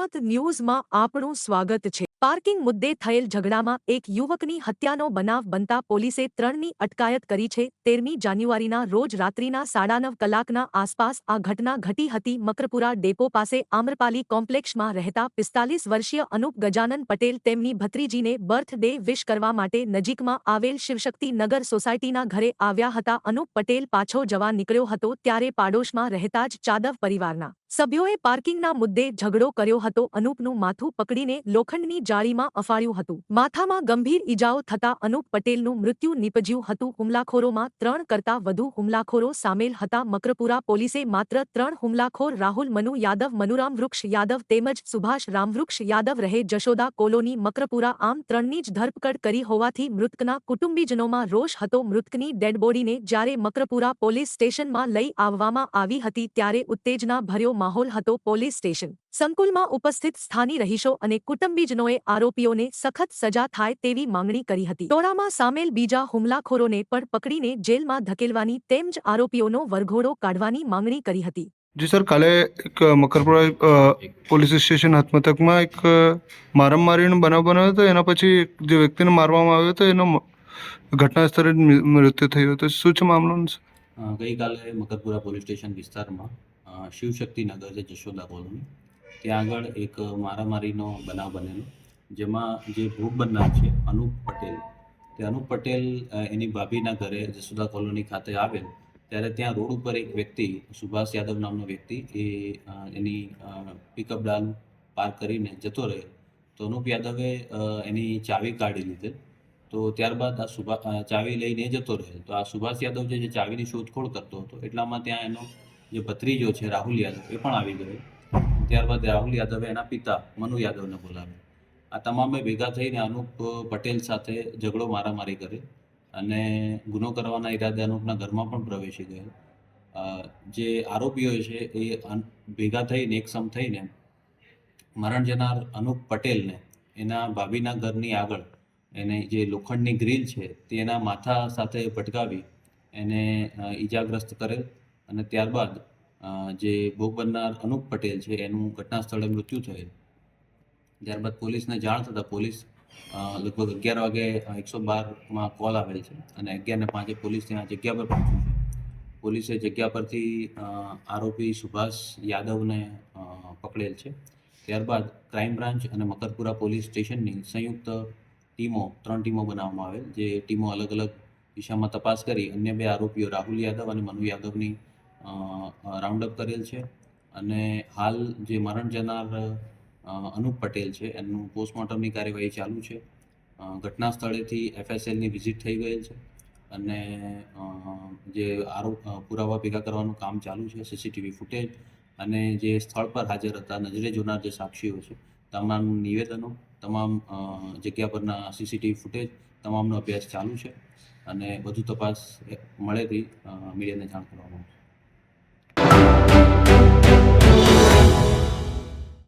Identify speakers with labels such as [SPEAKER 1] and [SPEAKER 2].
[SPEAKER 1] જનમત ન્યૂઝમાં આપણું સ્વાગત છે. પાર્કિંગ મુદ્દે થયેલ ઝઘડામાં એક યુવકની હત્યાનો બનાવ બનતા પોલીસે ત્રણની અટકાયત કરી છે. તેરમી જાન્યુઆરીના રોજ રાત્રિના સાડા કલાકના આસપાસ આ ઘટના ઘટી હતી. મકરપુરા ડેપો પાસે આમ્રપાલી કોમ્પ્લેક્ષમાં રહેતા પિસ્તાલીસ વર્ષીય અનુપ ગજાનન પટેલ તેમની ભત્રીજીને બર્થ ડે વિશ કરવા માટે નજીકમાં આવેલ શિવશક્તિ નગર સોસાયટીના ઘરે આવ્યા હતા. અનુપ પટેલ પાછો જવા નીકળ્યો હતો ત્યારે પાડોશમાં રહેતા જ ચાદવ પરિવારના સભ્યોએ પાર્કિંગના મુદ્દે ઝઘડો કર્યો હતો. અનુપનું માથું પકડીને લોખંડની જાળીમાં અફાળ્યું હતું. માથામાં ગંભીર ઈજાઓ થતા અનુપ પટેલનું મૃત્યુ નીપજ્યું હતું. હુમલાખોરોમાં ત્રણ કરતાં વધુ હુમલાખોરો સામેલ હતા. મકરપુરા પોલીસે માત્ર ત્રણ હુમલાખોર રાહુલ, મનુ યાદવ, મનુરામ વૃક્ષ યાદવ તેમજ સુભાષ રામવૃક્ષ યાદવ રહે જશોદા કોલોની મકરપુરા આમ ત્રણની જ ધરપકડ કરી હોવાથી મૃતકના કુટુંબીજનોમાં રોષ હતો. મૃતકની ડેડબોડીને જ્યારે મકરપુરા પોલીસ સ્ટેશનમાં લઈ આવવામાં આવી હતી ત્યારે ઉત્તેજના ભર્યો માહોલ હતો પોલીસ સ્ટેશન. સંકુલમાં ઉપસ્થિત સ્થાની રહીશો અને કુટુંબીજનોએ આરોપીઓને સખત સજા થાય તેવી માંગણી કરી હતી. ટોળામાં સામેલ બીજા હુમલાખોરોને પણ પકડીને જેલમાં ધકેલવાની તેમજ આરોપીઓનો વરઘોડો કાઢવાની માંગણી કરી હતી.
[SPEAKER 2] જી સર કાલે એક મકરપુરા પોલીસ સ્ટેશન હથમથકમાં એક મારામારીનો બનાવ બન્યો હતો. એના પછી જે વ્યક્તિને મારવામાં આવ્યો હતો એનો ઘટના સ્થળે મૃત્યુ થયું હતું. શું છે મામલો
[SPEAKER 3] ગઈકાલે મકરપુરા પોલીસ સ્ટેશન વિસ્તારમાં શિવશક્તિનગર છે જશોદા કોલોની. ત્યાં આગળ એક મારામારીનો બનાવ બનેલો, જેમાં જે ભોગ બનનાર છે, અનુપ પટેલ. તે અનુપ પટેલ એની ભાભીના ઘરે જસુદા કોલોની ખાતે આવેલ. ત્યારે ત્યાં રોડ ઉપર એક વ્યક્તિ, સુભાષ યાદવ નામનો વ્યક્તિ, એ એની પિકઅપ ડાલ પાર્ક કરીને જતો રહે. તો અનુપ યાદવે એની ચાવી કાઢી લીધેલ. તો ત્યારબાદ આ સુભા ચાવી લઈને જતો રહે. તો આ સુભાષ યાદવ જે ચાવીની શોધખોળ કરતો હતો. એટલામાં ત્યાં એનો જે ભત્રીજો છે, રાહુલ યાદવ, એ પણ આવી ગયો. ત્યારબાદ રાહુલ યાદવે એના પિતા મનુ યાદવને બોલાવે આ તમામે ભેગા થઈને અનુપ પટેલ સાથે ઝઘડો મારામારી કરે અને ગુનો કરવાના ઈરાદે અનુપના ઘરમાં પણ પ્રવેશી ગયો. જે આરોપીઓ છે એ ભેગા થઈને, એકસમ થઈને મરણ જનાર અનુપ પટેલને એના ભાભીના ઘરની આગળ એને જે લોખંડની ગ્રીલ છે તે એના માથા સાથે ભટકાવી એને ઈજાગ્રસ્ત કરેલ અને ત્યારબાદ જે ભોગ બનનાર અનુપ પટેલ છે, એનું ઘટના સ્થળે મૃત્યુ થયેલ. ત્યારબાદ પોલીસને જાણ થતાં પોલીસ લગભગ અગિયાર વાગે એકસો બારમાં કોલ આવેલ છે અને અગિયાર ને પાંચે પોલીસ ત્યાં જગ્યા પર પહોંચી છે. પોલીસે જગ્યા પરથી આરોપી સુભાષ યાદવને પકડેલ છે. ત્યારબાદ ક્રાઇમ બ્રાન્ચ અને મકરપુરા પોલીસ સ્ટેશનની સંયુક્ત ટીમો, ત્રણ ટીમો બનાવવામાં આવેલ, જે ટીમો અલગ અલગ દિશામાં તપાસ કરી અન્ય બે આરોપીઓ રાહુલ યાદવ અને મનુ યાદવની રાઉન્ડ અપ કરેલ છે. અને હાલ જે મરણ જનાર અનુપ પટેલ છે એનું પોસ્ટમોર્ટમની કાર્યવાહી ચાલુ છે. ઘટના સ્થળેથી એફએસએલની વિઝિટ થઈ ગયેલ છે. અને જે આરોપ પુરાવા ભેગા કરવાનું કામ ચાલુ છે સીસીટીવી ફૂટેજ. અને જે સ્થળ પર હાજર હતા, નજરે જોનાર જે સાક્ષીઓ છે, તમામ નિવેદનો, તમામ જગ્યા પરના સીસીટીવી ફૂટેજ, તમામનો અભ્યાસ ચાલુ છે. અને વધુ તપાસ મળેથી મીડિયાને જાણ કરવામાં આવશે.